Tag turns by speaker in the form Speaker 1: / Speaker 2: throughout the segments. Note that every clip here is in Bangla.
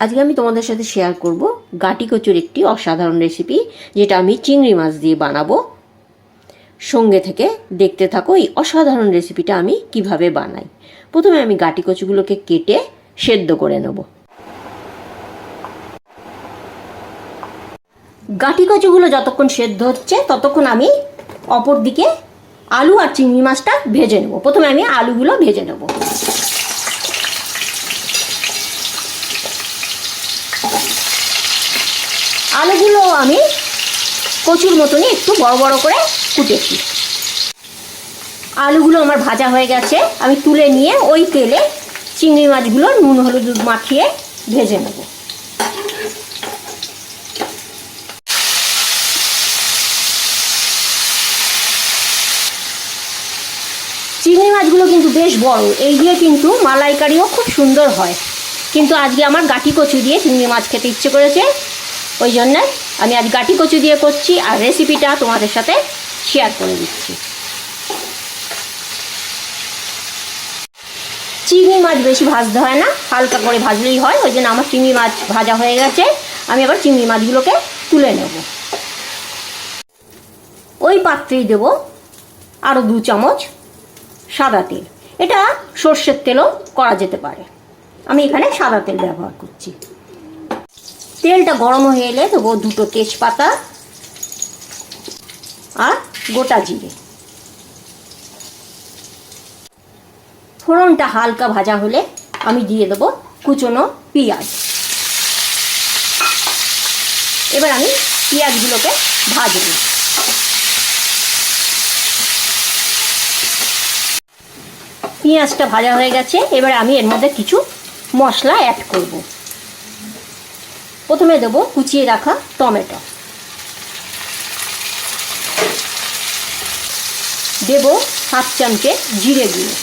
Speaker 1: আজকে আমি তোমাদের সাথে শেয়ার করব গাটি কচুর একটি অসাধারণ রেসিপি যেটা আমি চিংড়ি মাছ দিয়ে বানাবো। সঙ্গে থেকে দেখতে থাকো এই অসাধারণ রেসিপিটা আমি কীভাবে বানাই। প্রথমে আমি গাটি কচুগুলোকে কেটে সেদ্ধ করে নেব। গাটি কচুগুলো যতক্ষণ সেদ্ধ হচ্ছে, ততক্ষণ আমি অপর দিকে আলু আর চিংড়ি মাছটা ভেজে নেব। প্রথমে আমি আলুগুলো ভেজে নেব। আলুগুলো আমি কচুর মতনই একটু বড় বড় করে কুটেছি। আলুগুলো আমার ভাজা হয়ে গেছে। আমি তুলে নিয়ে ওই তেলে চিংড়ি মাছগুলো নুন, হলুদ মাখিয়ে ভেজে নেব। চিংড়ি মাছগুলো কিন্তু বেশ বড়। এই দিয়ে কিন্তু মালাইকারিও খুব সুন্দর হয়। কিন্তু আজকে আমার গাঠি কচু দিয়ে চিংড়ি মাছ খেতে ইচ্ছে করেছে। ওই জন্যে আমি আজ গাটি কচু দিয়ে করছি আর রেসিপিটা তোমাদের সাথে শেয়ার করে দিচ্ছি। চিংড়ি মাছ বেশি ভাজতে হয় না, হালকা করে ভাজলেই হয়, ওই জন্য আমার চিংড়ি মাছ ভাজা হয়ে গেছে। আমি আবার চিংড়ি মাছগুলোকে তুলে নেব। ওই পাত্রেই দেব আরও দু চামচ সাদা তেল। এটা সর্ষের তেলও করা যেতে পারে। আমি এখানে সাদা তেল ব্যবহার করছি। তেলটা গরম হয়ে এলে দেবো দুটো তেজপাতা আর গোটা জিরে। ফোড়নটা হালকা ভাজা হলে আমি দিয়ে দেবো কুচনো পেঁয়াজ। এবার আমি পেঁয়াজগুলোকে ভাজবো। পেঁয়াজটা ভাজা হয়ে গেছে, এবার আমি এর মধ্যে কিছু মশলা অ্যাড করব। প্রথমে দেবো কুচিয়ে রাখা টমেটো। দেব হাফ চামচে জিরে গুঁড়ো।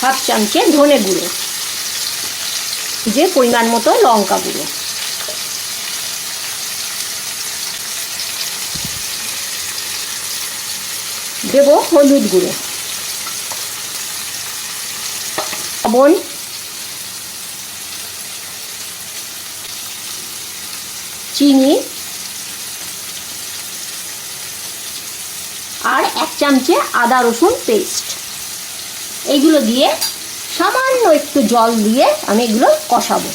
Speaker 1: হাফ চামচে ধনে গুঁড়ো। যে পরিমাণ মতো লঙ্কা গুঁড়ো। দেব হলুদ গুঁড়ো। লবণ চিনি আর এক চামচে আদা রসুন পেস্ট এইগুলো দিয়ে সামান্য একটু জল দিয়ে আমি এগুলো কষাবো।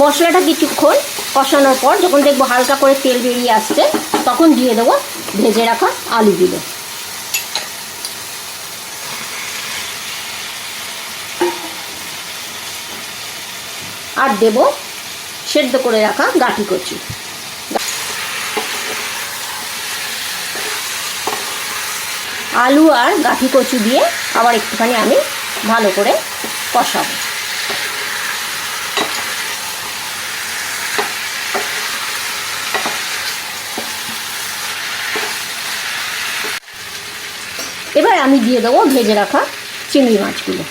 Speaker 1: মশলাটা কিছুক্ষণ কষানোর পর যখন দেখব হালকা করে তেল বেরিয়ে আসছে, তখন দিয়ে দেবো ভেজে রাখা আলুগুলো আর দেব সেদ্ধ করে রাখা গাঠি কচি। আলু আর গাঠি কচু দিয়ে আবার একটুখানি আমি ভালো করে কষাবো এবার আমি দিয়ে দেবো, ভেজে রাখা চিংড়ি মাছগুলো।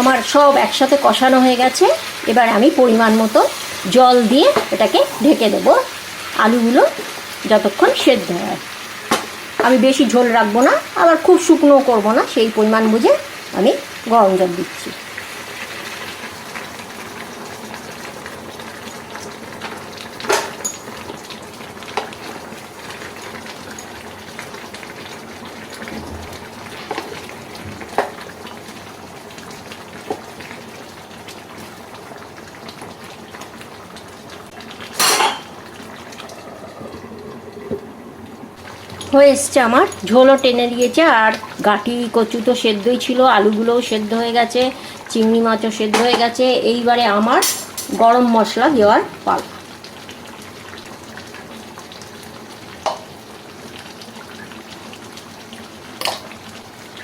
Speaker 1: আমার সব একসাথে কষানো হয়ে গেছে। এবার আমি পরিমাণ মতো জল দিয়ে এটাকে ঢেকে দেবো। আলুগুলো যতক্ষণ সেদ্ধ হয়। আমি বেশি ঝোল রাখব না, আবার খুব শুকনো করব না, সেই পরিমাণ বুঝে আমি গরম জল দিচ্ছি। হয়ে এসছে আমার। ঝোলও টেনে দিয়েছে, আর গাটি, কচু তো সেদ্ধই ছিল, আলুগুলোও সেদ্ধ হয়ে গেছে, চিংড়ি মাছও সেদ্ধ হয়ে গেছে। এইবারে আমার গরম মশলা দেওয়ার পাল।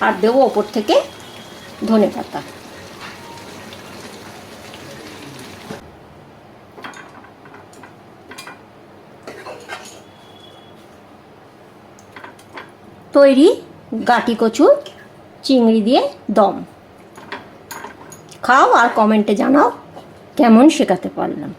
Speaker 1: আর দেবো ওপর থেকে ধনে পাতা। তৈরি গাটি কচু চিংড়ি দিয়ে দম। খাও আর কমেন্টে জানাও কেমন শেখাতে পারলাম।